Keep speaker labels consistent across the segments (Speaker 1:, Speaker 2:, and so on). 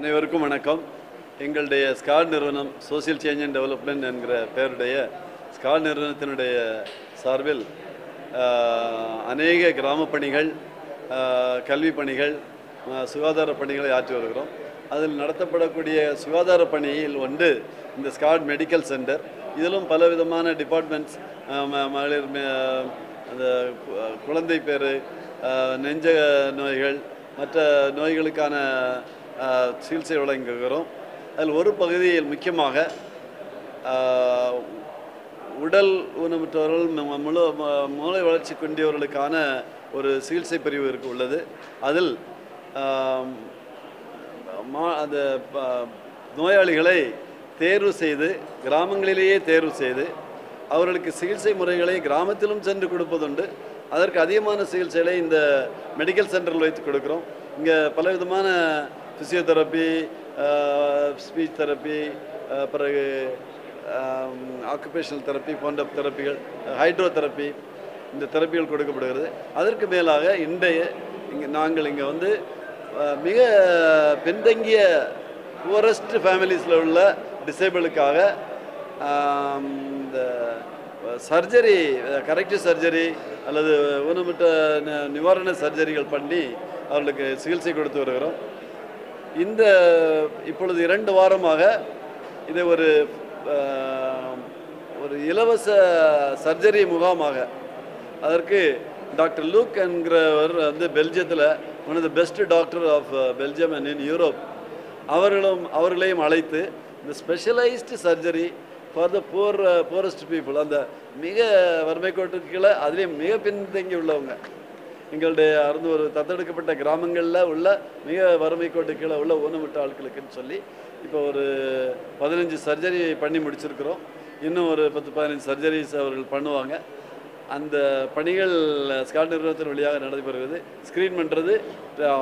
Speaker 1: அனைவருக்கும் வணக்கம். எங்களுடைய ஸ்காட் நிறுவனம் சோசியல் சேஞ்ச் அண்ட் டெவலப்மெண்ட் என்கிற பெயருடைய ஸ்காட் நிறுவனத்தினுடைய சார்பில் அநேக கிராம பணிகள் கல்வி பணிகள் சுகாதார பணிகளை ஆற்றி வருகிறோம். அதில் நடத்தப்படக்கூடிய சுகாதார பணியில் ஒன்று இந்த ஸ்காட் மெடிக்கல் சென்டர். இதிலும் பலவிதமான டிபார்ட்மெண்ட்ஸ் மகளிர் அந்த குழந்தை பேர் நெஞ்ச நோய்கள் மற்ற நோய்களுக்கான சிகிச்சை வழங்குகிறோம் அதில் ஒரு பகுதியில் முக்கியமாக உடல் ஊனமுற்றவர்கள் முழு மூளை வளர்ச்சி கொண்டியவர்களுக்கான ஒரு சிகிச்சை பிரிவு இருக்கு உள்ளது. அதில் மா அந்த ப- நோயாளிகளை தேர்வு செய்து கிராமங்களிலேயே தேர்வு செய்து அவர்களுக்கு சிகிச்சை முறைகளை கிராமத்திலும் சென்று கொடுப்பதுண்டு. அதற்கு அதிகமான சிகிச்சைகளை இந்த மெடிக்கல் சென்டரில் வைத்து கொடுக்குறோம். இங்கே பலவிதமான ஃபிசியோதெரப்பி ஸ்பீச் தெரப்பி பிறகு ஆக்குபேஷனல் தெரப்பி போன்ற தெரப்பிகள் ஹைட்ரோ தெரப்பி இந்த தெரப்பிகள் கொடுக்கப்படுகிறது. அதற்கு மேலாக இன்றைய இங்கே நாங்கள் இங்கே வந்து மிக பின்தங்கிய புவரஸ்ட் ஃபேமிலிஸில் உள்ள டிசேபிளுக்காக இந்த சர்ஜரி கரெக்டிவ் சர்ஜரி அல்லது ஊனமுற்ற நிவாரண சர்ஜரிகள் பண்ணி அவர்களுக்கு சிகிச்சை கொடுத்து வருகிறோம். இந்த இப்பொழுது இரண்டு வாரமாக இதை ஒரு ஒரு இலவச சர்ஜரி முகாமாக அதற்கு டாக்டர் லூக் என்கிறவர் வந்து பெல்ஜியத்தில் one of the best doctor of Belgium and in Europe அவர்களும் அவர்களையும் அழைத்து இந்த specialised surgery for the poor poorest people அந்த மிக வறுமை கோட்டுக்கு கீழே அதுலேயும் மிக பின்தங்கி உள்ளவங்க எங்களுடைய அருந்து ஒரு தத்தெடுக்கப்பட்ட கிராமங்களில் உள்ள மிக வறுமை கோட்டு கீழே உள்ள ஊனமுட்ட ஆட்களுக்குன்னு சொல்லி இப்போ ஒரு பதினஞ்சு சர்ஜரி பண்ணி முடிச்சிருக்கிறோம். இன்னும் ஒரு பத்து பதினஞ்சு சர்ஜரிஸ் அவர்கள் பண்ணுவாங்க. அந்த பணிகள் ஸ்காட் நிறுவனத்தின் வழியாக நடைபெறுகிறது. ஸ்க்ரீன் பண்ணுறது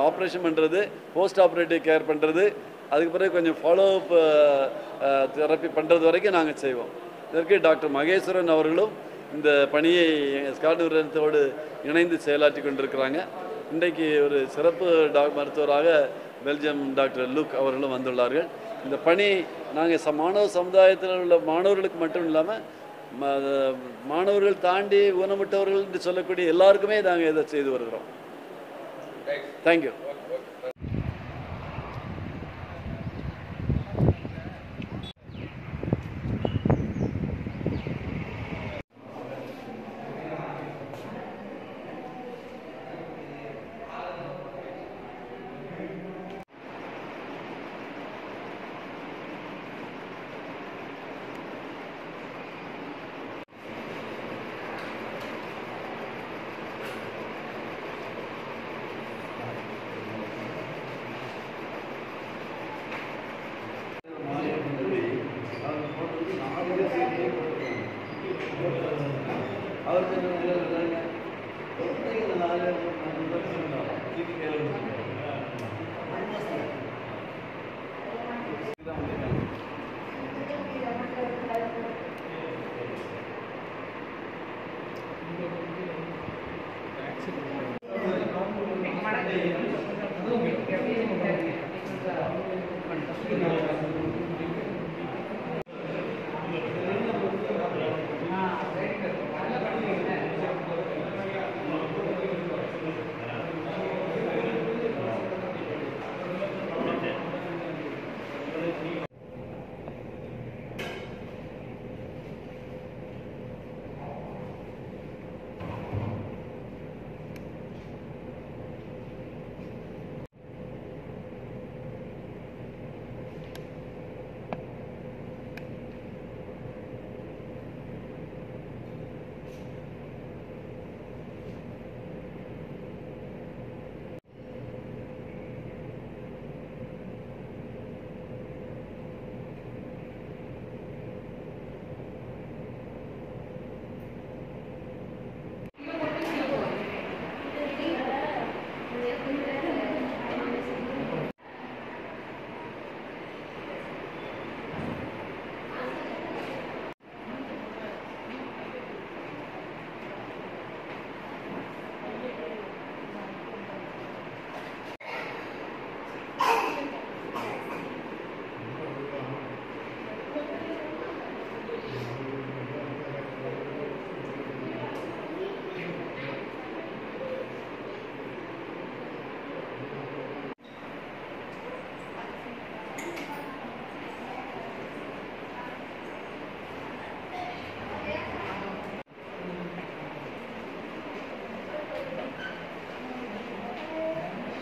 Speaker 1: ஆப்ரேஷன் பண்ணுறது போஸ்ட் ஆப்ரேட்டிவ் கேர் பண்ணுறது அதுக்கு பிறகு கொஞ்சம் ஃபாலோ அப் தெரப்பி பண்ணுறது வரைக்கும் நாங்கள் செய்வோம். இதற்கு டாக்டர் மகேஸ்வரன் அவர்களும் இந்த பணியை ஸ்காட் நிறுவனத்தோடு இணைந்து செயலாற்றி கொண்டிருக்கிறாங்க. இன்றைக்கு ஒரு சிறப்பு டாக் மருத்துவராக பெல்ஜியம் டாக்டர் லுக் அவர்களும் வந்துள்ளார்கள். இந்த பணி நாங்கள் ச மாணவ சமுதாயத்தில் உள்ள மாணவர்களுக்கு மட்டும் இல்லாமல் மாணவர்கள் தாண்டி ஊனமுட்டவர்கள் என்று சொல்லக்கூடிய எல்லாருக்குமே நாங்கள் இதை செய்து வருகிறோம். தேங்க்யூ அவருக்கு Thank you.